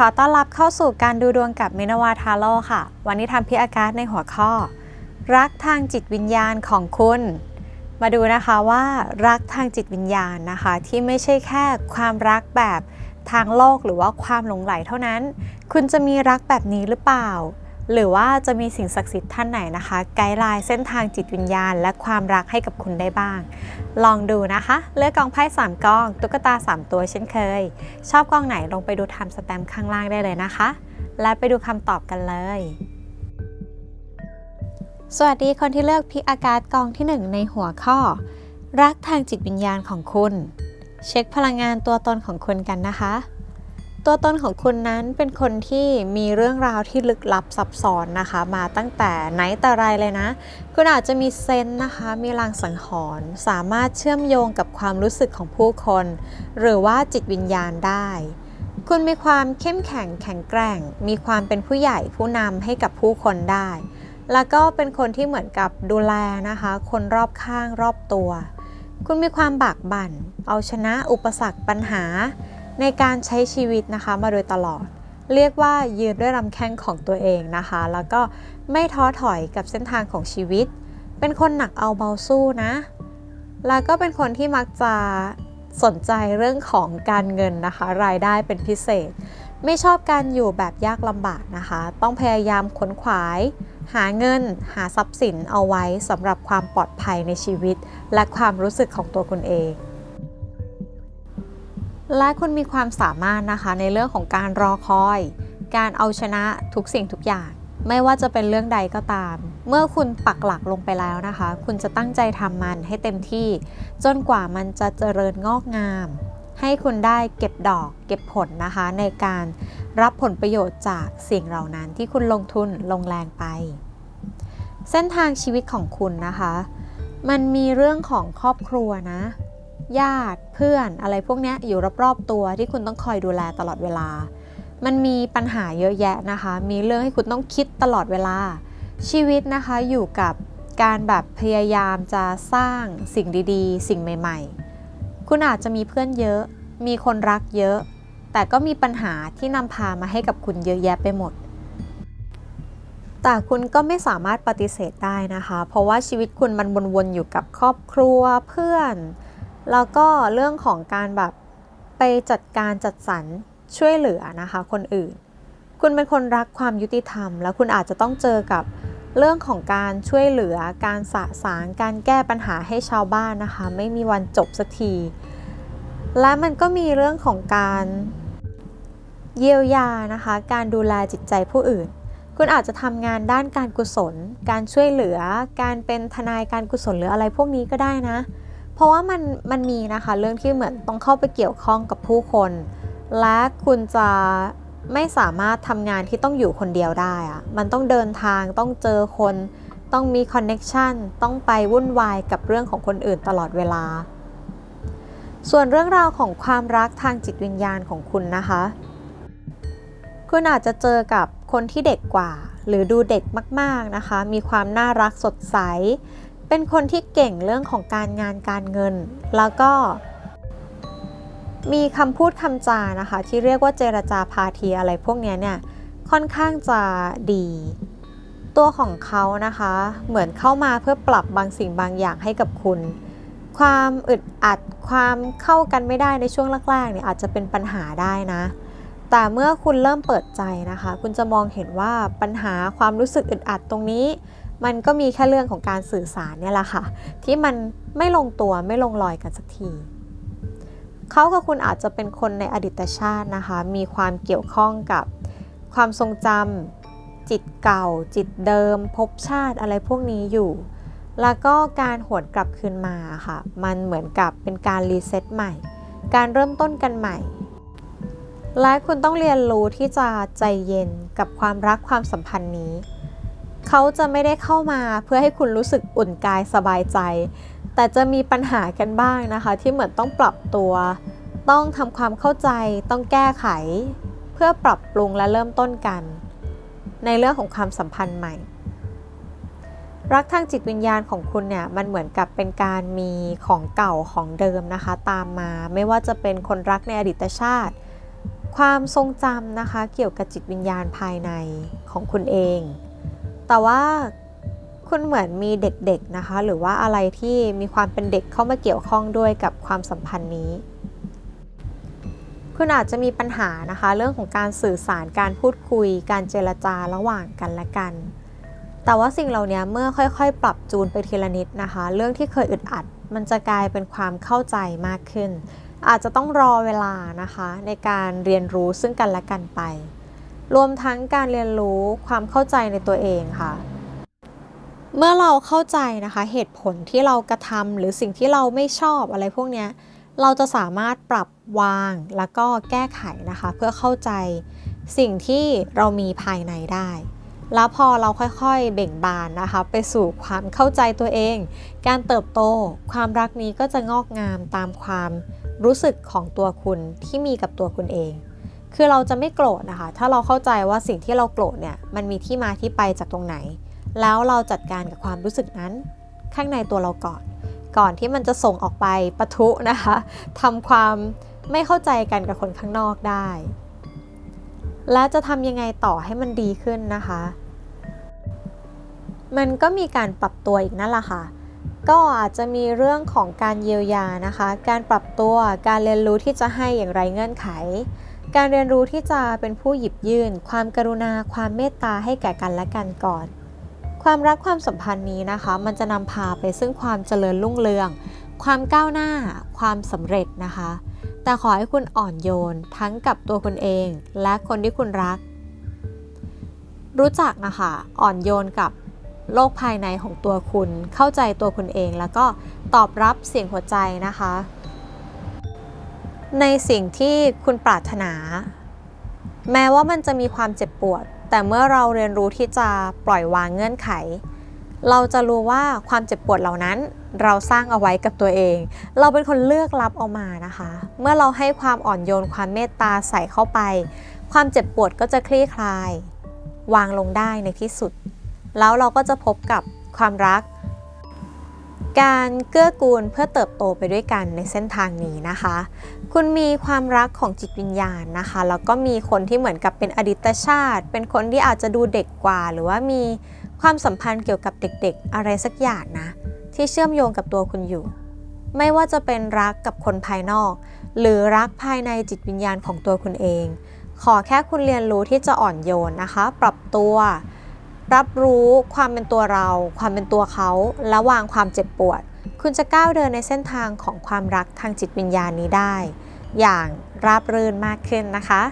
ขอต้อนรับเข้าสู่การดูดวงกับมินาวาทาโร่ค่ะ วันนี้ทำพิอากาศในหัวข้อ รักทางจิตวิญญาณของคุณ มาดูนะคะว่ารักทางจิตวิญญาณนะคะ ที่ไม่ใช่แค่ความรักแบบทางโลกหรือว่าความหลงไหลเท่านั้น คุณจะมีรักแบบนี้หรือเปล่า หรือว่าจะมีสิ่งศักดิ์สิทธิ์ท่านไหนนะคะ ไกด์ไลน์เส้นทางจิตวิญญาณ และความรักให้กับคุณได้บ้าง ลองดูนะคะ เลือกกองไพ่3กอง ตุ๊กตา 3 ตัวเช่นเคย ชอบกองไหนลงไปดูไทม์สแตมป์ข้างล่างได้เลยนะคะ และไปดูคำตอบกันเลย สวัสดีคนที่เลือกพิกอากาศกองที่ 1 ในหัวข้อ รักทางจิตวิญญาณของคุณ เช็คพลังงานตัวตนของคุณกันนะคะ ตัวตนของคุณนั้นเป็นคนที่มีเรื่องราวที่ลึกลับซับซ้อนนะคะ มาตั้งแต่ไหนแต่ไรเลยนะ คุณอาจจะมีเซนนะคะ มีลางสังหรณ์สามารถเชื่อมโยงกับความรู้สึกของผู้คน หรือว่าจิตวิญญาณได้ คุณมีความเข้มแข็งแข็งแกร่ง มีความเป็นผู้ใหญ่ผู้นำให้กับผู้คนได้ แล้วก็เป็นคนที่เหมือนกับดูแลนะคะ คนรอบข้างรอบตัว คุณมีความบากบั่น เอาชนะอุปสรรคปัญหา ในการใช้ชีวิตนะคะมาโดยตลอด เรียกว่ายืนด้วยลำแข้งของตัวเองนะคะ แล้วก็ไม่ท้อถอยกับเส้นทางของชีวิต เป็นคนหนักเอาเบาสู้นะ แล้วก็เป็นคนที่มักจะสนใจเรื่องของการเงินนะคะ รายได้เป็นพิเศษ ไม่ชอบการอยู่แบบยากลำบากนะคะ ต้องพยายามขนขวาย หาเงิน หาทรัพย์สินเอาไว้สำหรับความปลอดภัยในชีวิต และความรู้สึกของตัวคุณเอง และคุณมีความสามารถนะคะในเรื่องของการรอคอย การเอาชนะทุกสิ่งทุกอย่าง ไม่ว่าจะเป็นเรื่องใดก็ตาม เมื่อคุณปักหลักลงไปแล้วนะคะ คุณจะตั้งใจทำมันให้เต็มที่ จนกว่ามันจะเจริญงอกงาม ให้คุณได้เก็บดอกเก็บผลนะคะ ในการรับผลประโยชน์จากสิ่งเหล่านั้นที่คุณลงทุนลงแรงไป เส้นทางชีวิตของคุณนะคะ มันมีเรื่องของครอบครัวนะ ญาติเพื่อนอะไรพวกนี้อยู่รอบๆตัวที่คุณต้องคอยดูแลตลอดเวลา มันมีปัญหาเยอะแยะนะคะ มีเรื่องให้คุณต้องคิดตลอดเวลา ชีวิตนะคะอยู่กับการแบบพยายามจะสร้างสิ่งดีๆ สิ่งใหม่ๆ คุณอาจจะมีเพื่อนเยอะ มีคนรักเยอะ แต่ก็มีปัญหาที่นำพามาให้กับคุณเยอะแยะไปหมด แต่คุณก็ไม่สามารถปฏิเสธได้นะคะ เพราะว่าชีวิตคุณมันวนๆอยู่กับครอบครัวเพื่อน แล้วก็เรื่องของการแบบไปจัดการจัดสรรช่วยเหลือนะคะคนอื่น คุณเป็นคนรักความยุติธรรม แล้วคุณอาจจะต้องเจอกับเรื่องของการช่วยเหลือ การสะสาง การแก้ปัญหาให้ชาวบ้านนะคะ ไม่มีวันจบสักที และมันก็มีเรื่องของการเยียวยานะคะ การดูแลจิตใจผู้อื่น คุณอาจจะทำงานด้านการกุศล การช่วยเหลือ การเป็นทนายการกุศลหรืออะไรพวกนี้ก็ได้นะ เพราะว่ามันมันมีนะคะเรื่องที่เหมือนต้องเข้าไปเกี่ยวข้องกับผู้คน และคุณจะไม่สามารถทำงานที่ต้องอยู่คนเดียวได้อะมันต้องเดินทางต้องเจอคน ต้องมีคอนเน็ชันต้องไปวุ่นวายกับเรื่องของคนอื่นตลอดเวลา ส่วนเรื่องราวของความรักทางจิตวิญญาณของคุณนะคะ คุณอาจจะเจอกับคนที่เด็กกว่า หรือดูเด็กมาก ๆนะคะ มีความน่ารักสดใส เป็นคนที่เก่งเรื่องของการงานการเงิน แล้วก็ มีคำพูดคำจานะคะ ที่เรียกว่าเจรจาพาทีอะไรพวกนี้เนี่ยค่อนข้างจะดี ตัวของเขานะคะ เหมือนเข้ามาเพื่อปรับบางสิ่งบางอย่างให้กับคุณ ความอึดอัดความเข้ากันไม่ได้ในช่วงแรกๆเนี่ยอาจจะเป็นปัญหาได้นะ แต่เมื่อคุณเริ่มเปิดใจนะคะ คุณจะมองเห็นว่าปัญหาความรู้สึกอึดอัดตรงนี้ มันก็มีแค่เรื่องของการสื่อสารเนี่ยแหละค่ะ ที่มันไม่ลงตัวไม่ลงรอยกันสักทีเขากับคุณอาจจะเป็นคนในอดีตชาตินะคะ มีความเกี่ยวข้องกับความทรงจำจิตเก่า จิตเดิมภพชาติอะไรพวกนี้อยู่ แล้วก็การหวนกลับคืนมาค่ะ มันเหมือนกับเป็นการรีเซ็ตใหม่ การเริ่มต้นกันใหม่ และคุณต้องเรียนรู้ที่จะใจเย็นกับความรักความสัมพันธ์นี้ เขาจะไม่ได้เข้ามาเพื่อให้คุณรู้สึกอุ่นกายสบายใจ แต่จะมีปัญหากันบ้างนะคะ ที่เหมือนต้องปรับตัว ต้องทำความเข้าใจ ต้องแก้ไข เพื่อปรับปรุงและเริ่มต้นกัน ในเรื่องของความสัมพันธ์ใหม่ รักทางจิตวิญญาณของคุณเนี่ยมันเหมือนกับเป็นการมีของเก่าของเดิมนะคะ ตามมาไม่ว่าจะเป็นคนรักในอดีตชาติ ความทรงจำนะคะ เกี่ยวกับจิตวิญญาณภายในของคุณเอง แต่ว่าคุณเหมือนมีเด็กๆนะคะ หรือว่าอะไรที่มีความเป็นเด็กเข้ามาเกี่ยวข้องด้วยกับความสัมพันธ์นี้ คุณอาจจะมีปัญหานะคะ เรื่องของการสื่อสารการพูดคุย การเจรจาระหว่างกันและกัน แต่ว่าสิ่งเหล่านี้เมื่อค่อยๆ ปรับจูนไปทีละนิดนะคะ เรื่องที่เคยอึดอัด มันจะกลายเป็นความเข้าใจมากขึ้น อาจจะต้องรอเวลานะคะ ในการเรียนรู้ซึ่งกันและกันไป รวมทั้งการเรียนรู้ความเข้าใจในตัวเองค่ะ เมื่อเราเข้าใจนะคะ เหตุผลที่เรากระทำหรือสิ่งที่เราไม่ชอบอะไรพวกนี้เราจะสามารถปรับวางแล้วก็แก้ไขนะคะ เพื่อเข้าใจสิ่งที่เรามีภายในได้ แล้วพอเราค่อยๆเบ่งบานนะคะ ไปสู่ความเข้าใจตัวเอง การเติบโต ความรักนี้ก็จะงอกงามตามความรู้สึกของตัวคุณที่มีกับตัวคุณเอง คือเราจะไม่โกรธนะคะ ถ้าเราเข้าใจว่าสิ่งที่เราโกรธเนี่ย มันมีที่มาที่ไปจากตรงไหน แล้วเราจัดการกับความรู้สึกนั้น ข้างในตัวเราก่อน ก่อนที่มันจะส่งออกไปปะทุนะคะทำความไม่เข้าใจกันกับคนข้างนอกได้ และจะทำยังไงต่อให้มันดีขึ้นนะคะ มันก็มีการปรับตัวอีกนั่นแหละค่ะก็อาจจะมีเรื่องของการเยียวยานะคะ การปรับตัว การเรียนรู้ที่จะให้อย่างไรเงื่อนไข การเรียนรู้ที่จะเป็นผู้หยิบยื่น ความกรุณา ความเมตตาให้แก่กันและกันก่อน ความรักความสัมพันธ์นี้นะคะ มันจะนำพาไปซึ่งความเจริญรุ่งเรือง ความก้าวหน้า ความสำเร็จนะคะ แต่ขอให้คุณอ่อนโยนทั้งกับตัวคุณเอง และคนที่คุณรัก รู้จักนะคะอ่อนโยนกับโลกภายในของตัวคุณ เข้าใจตัวคุณเอง แล้วก็ตอบรับเสียงหัวใจนะคะ ในสิ่งที่คุณปรารถนา แม้ว่ามันจะมีความเจ็บปวด แต่เมื่อเราเรียนรู้ที่จะปล่อยวางเงื่อนไข เราจะรู้ว่าความเจ็บปวดเหล่านั้น เราสร้างเอาไว้กับตัวเอง เราเป็นคนเลือกรับเอามานะคะ เมื่อเราให้ความอ่อนโยนความเมตตาใส่เข้าไป ความเจ็บปวดก็จะคลี่คลาย วางลงได้ในที่สุด แล้วเราก็จะพบกับความรัก การเกื้อกูลเพื่อเติบโตไปด้วยกันในเส้นทางนี้นะคะ คุณมีความรักของจิตวิญญาณนะคะ แล้วก็มีคนที่เหมือนกับเป็นอดีตชาติ เป็นคนที่อาจจะดูเด็กกว่า หรือว่ามีความสัมพันธ์เกี่ยวกับเด็กๆ อะไรสักอย่างนะ ที่เชื่อมโยงกับตัวคุณอยู่ ไม่ว่าจะเป็นรักกับคนภายนอก หรือรักภายในจิตวิญญาณของตัวคุณเอง ขอแค่คุณเรียนรู้ที่จะอ่อนโยนนะคะ ปรับตัว รับรู้ความเป็นตัวเรา ความเป็นตัวเขา และวางความเจ็บปวด คุณจะก้าวเดินในเส้นทางของความรักทางจิตวิญญาณนี้ได้ อย่างราบรื่นมากขึ้นนะคะ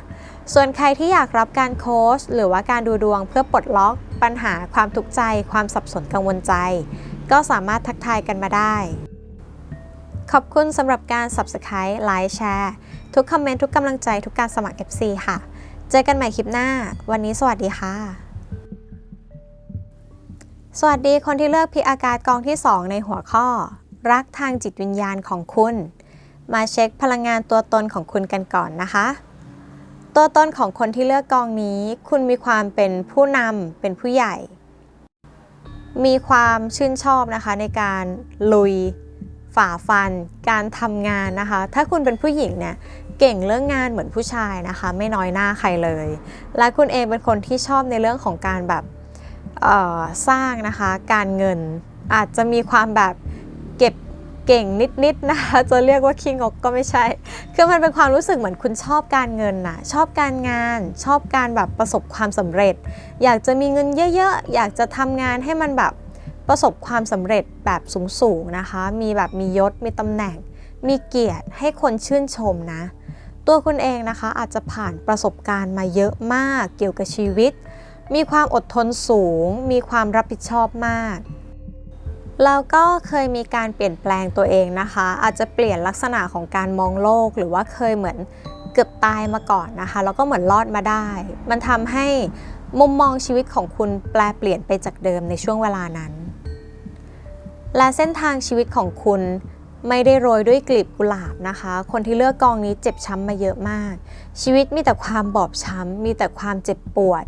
ส่วนใครที่อยากรับการโค้ชหรือว่าการดูดวงเพื่อปลดล็อก ปัญหาความทุกข์ใจ ความสับสนกังวลใจ ก็สามารถทักทายกันมาได้ ขอบคุณสำหรับการ Subscribe ไลค์แชร์ทุกคอมเมนต์ทุกกำลังใจทุกการสมัคร FC ค่ะ เจอกันใหม่คลิปหน้า วันนี้สวัสดีค่ะ สวัสดีคนที่เลือกพิอากาศกองที่ 2 ในหัวข้อ รักทางจิตวิญญาณของคุณ มาเช็คพลังงานตัวตนของคุณกันก่อนนะคะ ตัวตนของคนที่เลือกกองนี้ คุณมีความเป็นผู้นำเป็นผู้ใหญ่ มีความชื่นชอบนะคะในการลุย ฝ่าฟัน การทำงานนะคะ ถ้าคุณเป็นผู้หญิงเนี่ยเก่งเรื่องงานเหมือนผู้ชายนะคะ ไม่น้อยหน้าใครเลย และคุณเองเป็นคนที่ชอบในเรื่องของการแบบ สร้างนะคะการเงินอาจจะมีความแบบเก็บเก่งนิดๆนะคะจะเรียกว่าขี้งกก็ไม่ใช่คือมันเป็นความรู้สึกเหมือนคุณชอบการเงินน่ะชอบการงาน ชอบการแบบประสบความสำเร็จ อยากจะมีเงินเยอะๆ อยากจะทำงานให้มันแบบประสบความสำเร็จแบบสูงๆนะคะ มีแบบมียศมีตำแหน่ง มีเกียรติให้คนชื่นชมนะ ตัวคุณเองนะคะอาจจะผ่านประสบการณ์มาเยอะมากเกี่ยวกับชีวิต มีความอดทนสูง มีความรับผิดชอบมาก แล้วก็เคยมีการเปลี่ยนแปลงตัวเองนะคะ อาจจะเปลี่ยนลักษณะของการมองโลก หรือว่าเคยเหมือนเกือบตายมาก่อนนะคะ แล้วก็เหมือนรอดมาได้ มันทำให้มุมมองชีวิตของคุณแปลเปลี่ยนไปจากเดิมในช่วงเวลานั้น และเส้นทางชีวิตของคุณไม่ได้โรยด้วยกลีบกุหลาบนะคะ คนที่เลือกกองนี้เจ็บช้ำมาเยอะมาก ชีวิตมีแต่ความบอบช้ำ มีแต่ความเจ็บปวด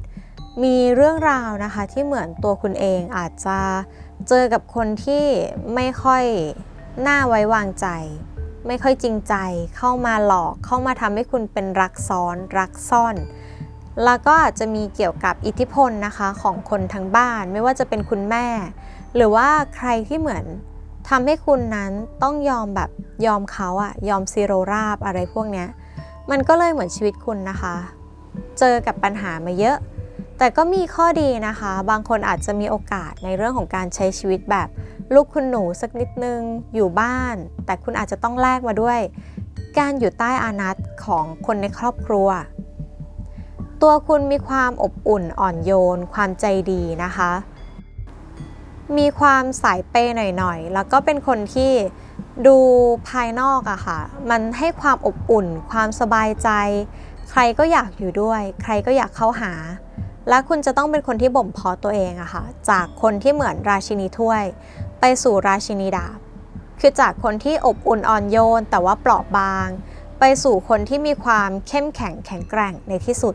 มีเรื่องราวนะคะที่เหมือนตัวคุณเองอาจจะเจอกับคนที่ไม่ค่อยน่าไว้วางใจ ไม่ค่อยจริงใจเข้ามาหลอกเข้ามาทำให้คุณเป็นรักซ้อนรักซ่อน แล้วก็อาจจะมีเกี่ยวกับอิทธิพลนะคะของคนทั้งบ้าน ไม่ว่าจะเป็นคุณแม่ หรือว่าใครที่เหมือนทำให้คุณนั้นต้องยอมแบบยอมเขาอะยอมซีโรราบอะไรพวกเนี้ยมันก็เลยเหมือนชีวิตคุณนะคะ เจอกับปัญหามาเยอะ แต่ก็มีข้อดีนะคะ บางคนอาจจะมีโอกาสในเรื่องของการใช้ชีวิตแบบลูกคุณหนูสักนิดนึงอยู่บ้าน แต่คุณอาจจะต้องแลกมาด้วย การอยู่ใต้อานัตของคนในครอบครัว ตัวคุณมีความอบอุ่นอ่อนโยน ความใจดีนะคะ มีความสายเปย์หน่อยๆ แล้วก็เป็นคนที่ดูภายนอกอะค่ะ มันให้ความอบอุ่น ความสบายใจ ใครก็อยากอยู่ด้วย ใครก็อยากเข้าหา และคุณจะต้องเป็นคนที่บ่มเพาะตัวเองอะค่ะ จากคนที่เหมือนราชินีถ้วย ไปสู่ราชินีดาบ คือจากคนที่อบอุ่นอ่อนโยน แต่ว่าเปราะบาง ไปสู่คนที่มีความเข้มแข็งแข็งแกร่งในที่สุด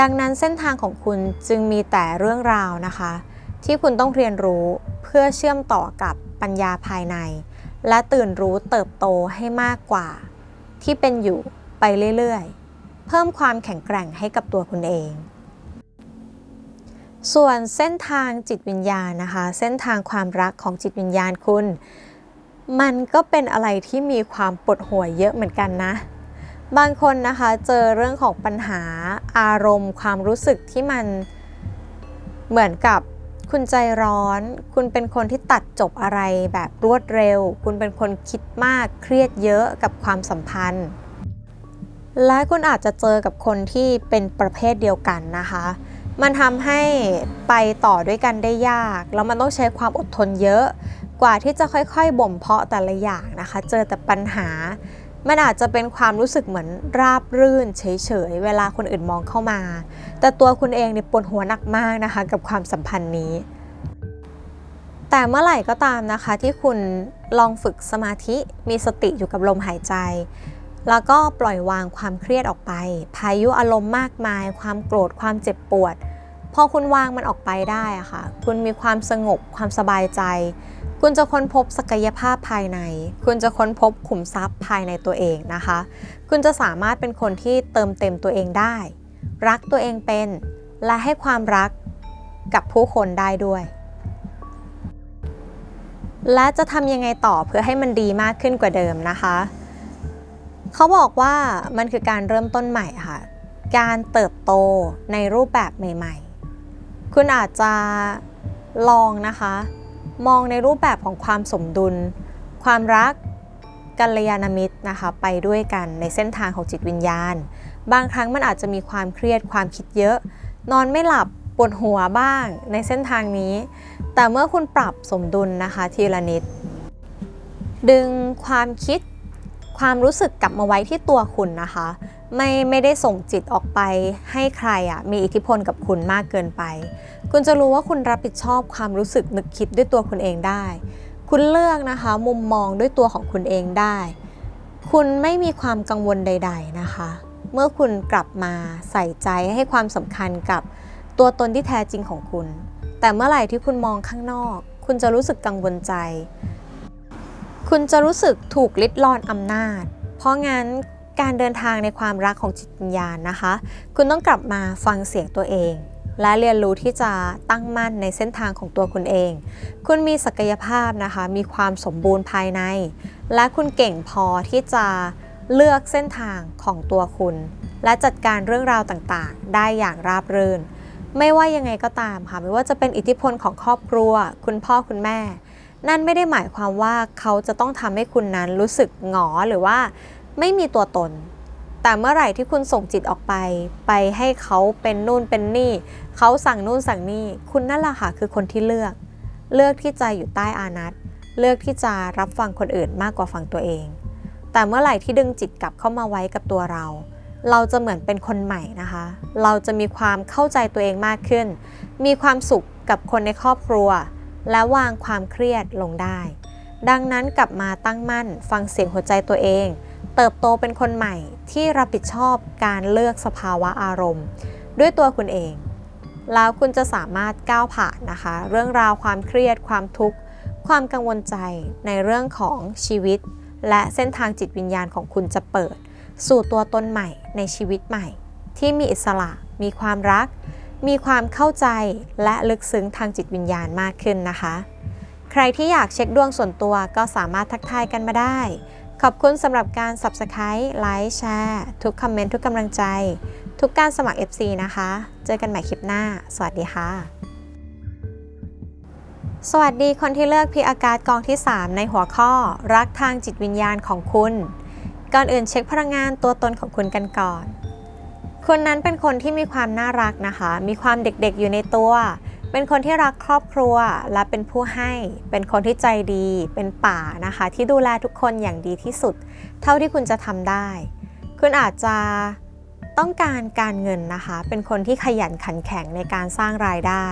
ดังนั้นเส้นทางของคุณจึงมีแต่เรื่องราวนะคะ ที่คุณต้องเรียนรู้เพื่อเชื่อมต่อกับปัญญาภายใน และตื่นรู้เติบโตให้มากกว่า ที่เป็นอยู่ไปเรื่อยๆ เพิ่มความแข็งแกร่งให้กับตัวคุณเอง ส่วนเส้นทางจิตวิญญาณนะคะ เส้นทางความรักของจิตวิญญาณคุณ มันก็เป็นอะไรที่มีความปวดหัวเยอะเหมือนกันนะ บางคนนะคะเจอเรื่องของปัญหาอารมณ์ ความรู้สึกที่มันเหมือนกับคุณใจร้อน คุณเป็นคนที่ตัดจบอะไรแบบรวดเร็ว คุณเป็นคนคิดมากเครียดเยอะกับความสัมพันธ์ และคุณอาจจะเจอกับคนที่เป็นประเภทเดียวกันนะคะ มันทำให้ไปต่อด้วยกันได้ยาก แล้วมันต้องใช้ความอดทนเยอะ กว่าที่จะค่อยๆบ่มเพาะแต่ละอย่างนะคะ เจอแต่ปัญหา มันอาจจะเป็นความรู้สึกเหมือนราบรื่นเฉยๆ เวลาคนอื่นมองเข้ามา แต่ตัวคุณเองเนี่ยปวดหัวหนักมากนะคะ กับความสัมพันธ์นี้ แต่เมื่อไหร่ก็ตามนะคะที่คุณลองฝึกสมาธิมีสติอยู่กับลมหายใจ แล้วก็ปล่อยวางความเครียดออกไป พายุอารมณ์มากมาย ความโกรธความเจ็บปวด พอคุณวางมันออกไปได้อะค่ะ คุณมีความสงบความสบายใจ คุณจะค้นพบศักยภาพภายใน คุณจะค้นพบขุมทรัพย์ภายในตัวเองนะคะ คุณจะสามารถเป็นคนที่เติมเต็มตัวเองได้ รักตัวเองเป็น และให้ความรักกับผู้คนได้ด้วย และจะทำยังไงต่อเพื่อให้มันดีมากขึ้นกว่าเดิมนะคะ เขาบอกว่ามันคือการเริ่มต้นใหม่ค่ะ การเติบโตในรูปแบบใหม่ ๆ คุณอาจจะลองนะคะ มองในรูปแบบของความสมดุล ความรักกัลยาณมิตรนะคะ ไปด้วยกันในเส้นทางของจิตวิญญาณ บางครั้งมันอาจจะมีความเครียดความคิดเยอะ นอนไม่หลับปวดหัวบ้างในเส้นทางนี้ แต่เมื่อคุณปรับสมดุลนะคะทีละนิด ดึงความคิด ความรู้สึกกลับมาไว้ที่ตัวคุณนะคะ ไม่ไม่ได้ส่งจิตออกไป ให้ใครอะมีอิทธิพลกับคุณมากเกินไป คุณจะรู้ว่าคุณรับผิดชอบความรู้สึกนึกคิดด้วยตัวคุณเองได้ คุณเลือกนะคะ มุมมองด้วยตัวของคุณเองได้ คุณไม่มีความกังวลใด ๆนะคะ เมื่อคุณกลับมาใส่ใจให้ความสำคัญกับตัวตนที่แท้จริงของคุณ แต่เมื่อไหร่ที่คุณมองข้างนอก คุณจะรู้สึกกังวลใจ คุณจะรู้สึกถูกลิดรอนอำนาจ เพราะงั้นการเดินทางในความรักของจิตวิญญาณนะคะ คุณต้องกลับมาฟังเสียงตัวเอง และเรียนรู้ที่จะตั้งมั่นในเส้นทางของตัวคุณเอง คุณมีศักยภาพนะคะ มีความสมบูรณ์ภายใน และคุณเก่งพอที่จะเลือกเส้นทางของตัวคุณ และจัดการเรื่องราวต่างๆ ได้อย่างราบรื่น ไม่ว่ายังไงก็ตามค่ะ ไม่ว่าจะเป็นอิทธิพลของครอบครัว คุณพ่อคุณแม่ นั่นไม่ได้หมายความว่าเขาจะต้องทำให้คุณนั้นรู้สึกหงอหรือว่าไม่มีตัวตน แต่เมื่อไหร่ที่คุณส่งจิตออกไป ไปให้เขาเป็นนู่นเป็นนี่ เขาสั่งนู่นสั่งนี่ คุณนั่นแหละค่ะคือคนที่เลือก เลือกที่จะอยู่ใต้อานัตเลือกที่จะรับฟังคนอื่นมากกว่าฟังตัวเอง แต่เมื่อไหร่ที่ดึงจิตกลับเข้ามาไว้กับตัวเรา เราจะเหมือนเป็นคนใหม่นะคะ เราจะมีความเข้าใจตัวเองมากขึ้น มีความสุขกับคนในครอบครัว และวางความเครียดลงได้ ดังนั้นกลับมาตั้งมั่น ฟังเสียงหัวใจตัวเอง เติบโตเป็นคนใหม่ที่รับผิดชอบการเลือกสภาวะอารมณ์ ด้วยตัวคุณเอง แล้วคุณจะสามารถก้าวผ่านนะคะ เรื่องราวความเครียด ความทุกข์ ความกังวลใจในเรื่องของชีวิต และเส้นทางจิตวิญญาณของคุณจะเปิด สู่ตัวตนใหม่ในชีวิตใหม่ ที่มีอิสระ มีความรัก มีความเข้าใจและลึกซึ้งทางจิตวิญญาณมากขึ้นนะคะ ใครที่อยากเช็คดวงส่วนตัวก็สามารถทักทายกันมาได้ ขอบคุณสำหรับการ Subscribe ไลค์แชร์ทุกคอมเมนต์ทุกกำลังใจ ทุกการสมัคร FC นะคะ เจอกันใหม่คลิปหน้า สวัสดีค่ะ สวัสดีคนที่เลือกพีอากาศกองที่ 3 ในหัวข้อ รักทางจิตวิญญาณของคุณ ก่อนอื่นเช็คพลังงานตัวตนของคุณกันก่อน คุณนั้นเป็นคนที่มีความน่ารักนะคะ มีความเด็กๆอยู่ในตัว เป็นคนที่รักครอบครัวและเป็นผู้ให้ เป็นคนที่ใจดี เป็นป่านะคะ ที่ดูแลทุกคนอย่างดีที่สุด เท่าที่คุณจะทำได้ คุณอาจจะต้องการการเงินนะคะ เป็นคนที่ขยันขันแข็งในการสร้างรายได้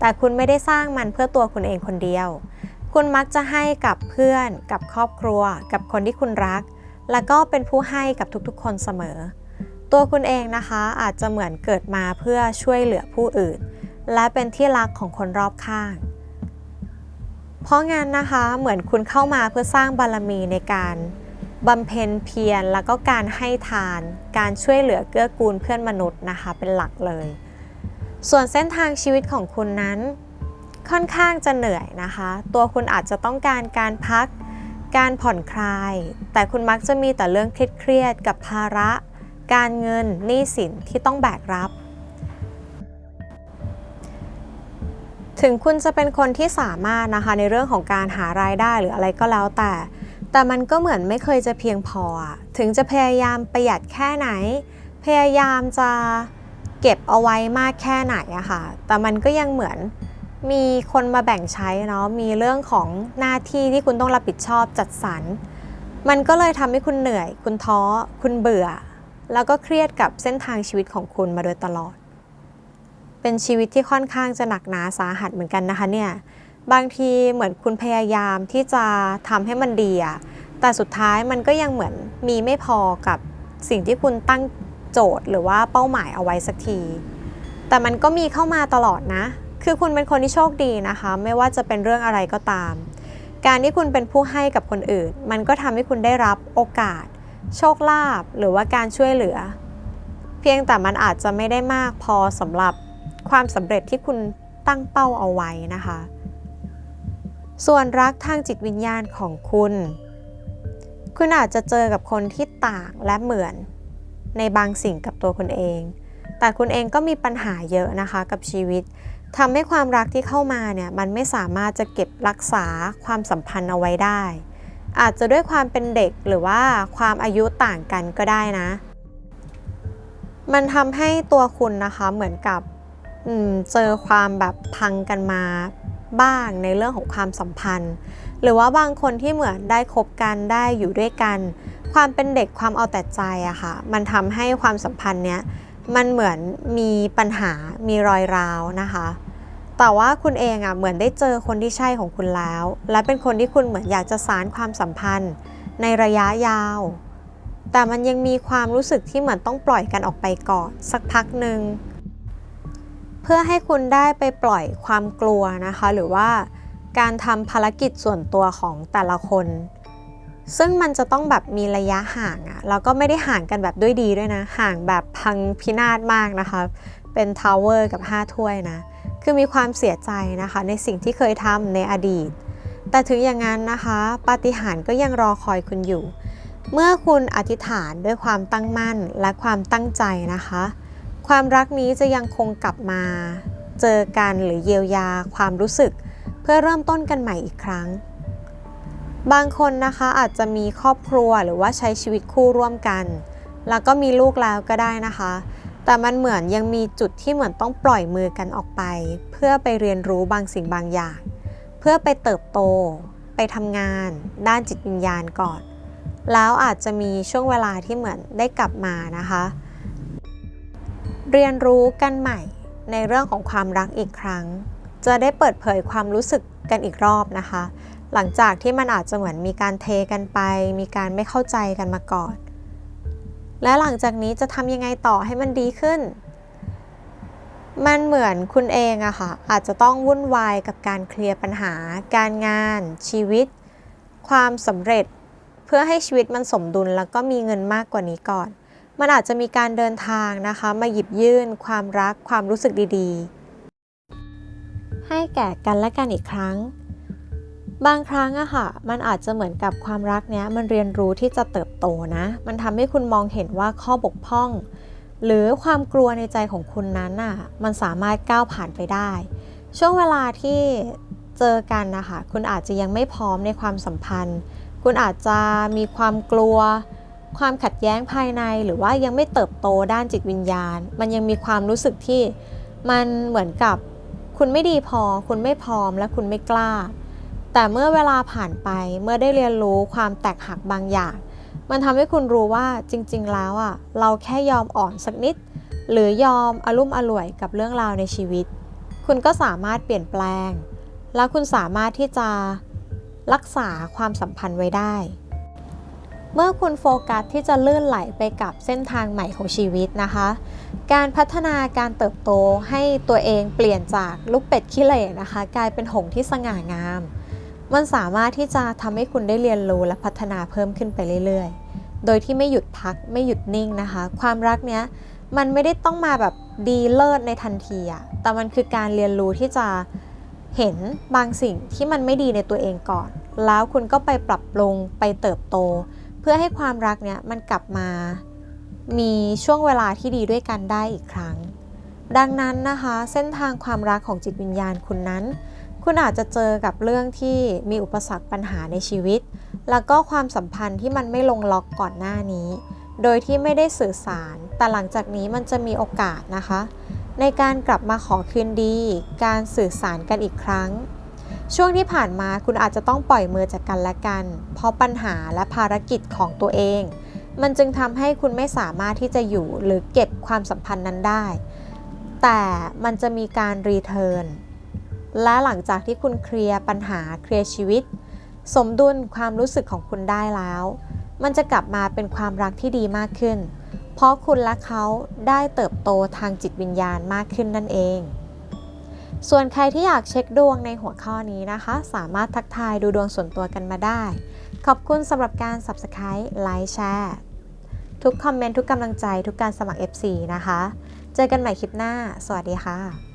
แต่คุณไม่ได้สร้างมันเพื่อตัวคุณเองคนเดียว คุณมักจะให้กับเพื่อน กับครอบครัว กับคนที่คุณรัก แล้วก็เป็นผู้ให้กับทุกๆ คนเสมอ ตัวคุณเองนะคะอาจจะเหมือนเกิดมาเพื่อช่วยเหลือผู้อื่น และเป็นที่รักของคนรอบข้าง เพราะงั้นนะคะเหมือนคุณเข้ามาเพื่อสร้างบารมีในการบำเพ็ญเพียรแล้วก็การให้ทาน การช่วยเหลือเกื้อกูลเพื่อนมนุษย์นะคะเป็นหลักเลย ส่วนเส้นทางชีวิตของคุณนั้น ค่อนข้างจะเหนื่อยนะคะ ตัวคุณอาจจะต้องการการพัก การผ่อนคลาย แต่คุณมักจะมีแต่เรื่องเครียดๆกับภาระ การเงินหนี้สินที่ต้องแบกรับ ถึงคุณจะเป็นคนที่สามารถนะคะในเรื่องของการหารายได้หรืออะไรก็แล้วแต่ แต่มันก็เหมือนไม่เคยจะเพียงพอ ถึงจะพยายามประหยัดแค่ไหน พยายามจะเก็บเอาไว้มากแค่ไหนอะค่ะ แต่มันก็ยังเหมือนมีคนมาแบ่งใช้เนาะ มีเรื่องของหน้าที่ที่คุณต้องรับผิดชอบจัดสรร มันก็เลยทำให้คุณเหนื่อย คุณท้อ คุณเบื่อ แล้วก็เครียดกับเส้นทางชีวิตของคุณมาโดยตลอด เป็นชีวิตที่ค่อนข้างจะหนักหนาสาหัสเหมือนกันนะคะเนี่ย บางทีเหมือนคุณพยายามที่จะทำให้มันดีอะแต่สุดท้ายมันก็ยังเหมือนมีไม่พอกับสิ่งที่คุณตั้งโจทย์หรือว่าเป้าหมายเอาไว้สักที แต่มันก็มีเข้ามาตลอดนะ คือคุณเป็นคนที่โชคดีนะคะ ไม่ว่าจะเป็นเรื่องอะไรก็ตาม การที่คุณเป็นผู้ให้กับคนอื่น มันก็ทำให้คุณได้รับโอกาส โชคลาภหรือว่าการช่วยเหลือ เพียงแต่มันอาจจะไม่ได้มากพอสำหรับความสำเร็จที่คุณตั้งเป้าเอาไว้นะคะ ส่วนรักทางจิตวิญญาณของคุณ คุณอาจจะเจอกับคนที่ต่างและเหมือนในบางสิ่งกับตัวคุณเอง แต่คุณเองก็มีปัญหาเยอะนะคะกับชีวิตทำให้ความรักที่เข้ามาเนี่ยมันไม่สามารถจะเก็บรักษาความสัมพันธ์เอาไว้ได้ อาจจะด้วยความเป็นเด็กหรือว่าความอายุต่างกันก็ได้นะ มันทำให้ตัวคุณนะคะเหมือนกับเจอความแบบพังกันมาบ้างในเรื่องของความสัมพันธ์ หรือว่าบางคนที่เหมือนได้คบกันได้อยู่ด้วยกัน ความเป็นเด็กความเอาแต่ใจอะค่ะ มันทำให้ความสัมพันธ์เนี้ยมันเหมือนมีปัญหามีรอยร้าวนะคะ แต่ว่าคุณเองอะเหมือนได้เจอคนที่ใช่ของคุณแล้ว และเป็นคนที่คุณเหมือนอยากจะสารความสัมพันธ์ ในระยะยาว แต่มันยังมีความรู้สึกที่เหมือนต้องปล่อยกันออกไปก่อน สักพักหนึ่งเพื่อให้คุณได้ไปปล่อยความกลัวนะคะ หรือว่าการทำภารกิจส่วนตัวของแต่ละคน ซึ่งมันจะต้องแบบมีระยะห่างอะแล้วก็ไม่ได้ห่างกันแบบด้วยดีด้วยนะ ห่างแบบพังพินาศมากนะคะ เป็นทาวเวอร์กับ 5 ถ้วยนะ คือมีความเสียใจนะคะในสิ่งที่เคยทำในอดีต แต่ถึงอย่างนั้นนะคะปาฏิหาริย์ก็ยังรอคอยคุณอยู่ เมื่อคุณอธิษฐานด้วยความตั้งมั่นและความตั้งใจนะคะ ความรักนี้จะยังคงกลับมา เจอกันหรือเยียวยาความรู้สึก เพื่อเริ่มต้นกันใหม่อีกครั้ง บางคนนะคะอาจจะมีครอบครัวหรือว่าใช้ชีวิตคู่ร่วมกัน แล้วก็มีลูกแล้วก็ได้นะคะ แต่มันเหมือนยังมีจุดที่เหมือนต้องปล่อยมือกันออกไป เพื่อไปเรียนรู้บางสิ่งบางอย่าง เพื่อไปเติบโต ไปทำงาน ด้านจิตวิญญาณก่อน แล้วอาจจะมีช่วงเวลาที่เหมือนได้กลับมานะคะ เรียนรู้กันใหม่ในเรื่องของความรักอีกครั้ง จะได้เปิดเผยความรู้สึกกันอีกรอบนะคะ หลังจากที่มันอาจจะเหมือนมีการเทกันไป มีการไม่เข้าใจกันมาก่อน และหลังจากนี้จะทำยังไงต่อให้มันดีขึ้น มันเหมือนคุณเองอะค่ะ อาจจะต้องวุ่นวายกับการเคลียร์ปัญหา การงาน ชีวิต ความสำเร็จ เพื่อให้ชีวิตมันสมดุลแล้วก็มีเงินมากกว่านี้ก่อน มันอาจจะมีการเดินทางนะคะ มาหยิบยื่น ความรัก ความรู้สึกดีๆ ให้แก่กันและกันอีกครั้ง บางครั้งอะค่ะ มันอาจจะเหมือนกับความรักเนี้ยมันเรียนรู้ที่จะเติบโตนะ มันทำให้คุณมองเห็นว่าข้อบกพร่อง หรือความกลัวในใจของคุณนั้นอะมันสามารถก้าวผ่านไปได้ ช่วงเวลาที่เจอกันนะคะคุณอาจจะยังไม่พร้อมในความสัมพันธ์ คุณอาจจะมีความกลัว ความขัดแย้งภายในหรือว่ายังไม่เติบโตด้านจิตวิญญาณ มันยังมีความรู้สึกที่มันเหมือนกับ คุณไม่ดีพอ คุณไม่พร้อมและคุณไม่กล้า แต่เมื่อเวลาผ่านไปเมื่อได้เรียนรู้ความแตกหักบางอย่าง มันทำให้คุณรู้ว่าจริง ๆ แล้วอะเราแค่ยอมอ่อนสักนิด หรือยอมอารมุ่มอร่วยกับเรื่องราวในชีวิต คุณก็สามารถเปลี่ยนแปลง แล้วคุณสามารถที่จะรักษาความสัมพันธ์ไว้ได้ เมื่อคุณโฟกัสที่จะลื่นไหลไปกับเส้นทางใหม่ของชีวิตนะคะ การพัฒนาการเติบโตให้ตัวเองเปลี่ยนจากลูกเป็ดขี้เหร่นะคะ กลายเป็นหงส์ที่สง่างาม มันสามารถที่จะทำให้คุณได้เรียนรู้และพัฒนาเพิ่มขึ้นไปเรื่อยๆ โดยที่ไม่หยุดพักไม่หยุดนิ่งนะคะ ความรักเนี้ยมันไม่ได้ต้องมาแบบดีเลิศในทันทีอะแต่มันคือการเรียนรู้ที่จะเห็นบางสิ่งที่มันไม่ดีในตัวเองก่อน แล้วคุณก็ไปปรับปรุงไปเติบโต เพื่อให้ความรักเนี้ยมันกลับมามีช่วงเวลาที่ดีด้วยกันได้อีกครั้ง ดังนั้นนะคะ เส้นทางความรักของจิตวิญญาณคุณนั้น คุณอาจจะเจอกับเรื่องที่มีอุปสรรคปัญหาในชีวิต แล้วก็ความสัมพันธ์ที่มันไม่ลงล็อกก่อนหน้านี้ โดยที่ไม่ได้สื่อสาร แต่หลังจากนี้มันจะมีโอกาสนะคะ ในการกลับมาขอคืนดี การสื่อสารกันอีกครั้ง ช่วงที่ผ่านมาคุณอาจจะต้องปล่อยมือจากกันและกัน เพราะปัญหาและภารกิจของตัวเอง มันจึงทำให้คุณไม่สามารถที่จะอยู่หรือเก็บความสัมพันธ์นั้นได้ แต่มันจะมีการรีเทิร์น และหลังจากที่คุณเคลียร์ปัญหาเคลียร์ชีวิต สมดุลความรู้สึกของคุณได้แล้ว มันจะกลับมาเป็นความรักที่ดีมากขึ้น เพราะคุณและเขาได้เติบโตทางจิตวิญญาณมากขึ้นนั่นเอง ส่วนใครที่อยากเช็คดวงในหัวข้อนี้นะคะ สามารถทักทายดูดวงส่วนตัวกันมาได้ ขอบคุณสำหรับการ Subscribe ไลค์แชร์ทุกคอมเมนต์ทุกกำลังใจทุกการสมัคร FC นะคะ เจอกันใหม่คลิปหน้า สวัสดีค่ะ